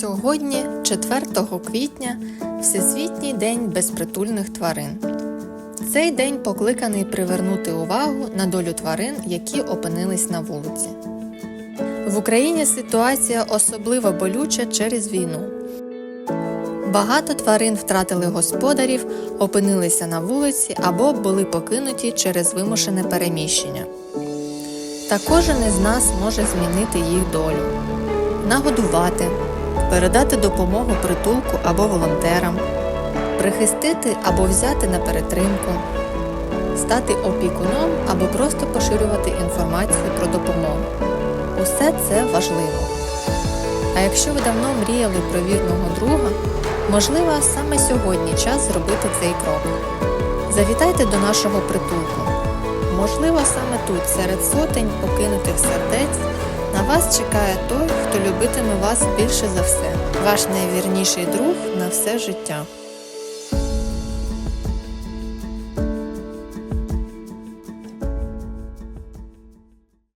Сьогодні, 4 квітня, Всесвітній день безпритульних тварин. Цей день покликаний привернути увагу на долю тварин, які опинились на вулиці. В Україні ситуація особливо болюча через війну. Багато тварин втратили господарів, опинилися на вулиці або були покинуті через вимушене переміщення. Та кожен із нас може змінити їх долю, нагодувати, передати допомогу притулку або волонтерам, прихистити або взяти на перетримку, стати опікуном або просто поширювати інформацію про допомогу. Усе це важливо. А якщо ви давно мріяли про вірного друга, можливо, саме сьогодні час зробити цей крок. Завітайте до нашого притулку. Можливо, саме тут, серед сотень покинутих сердець, на вас чекає той, хто любитиме вас більше за все, ваш найвірніший друг на все життя.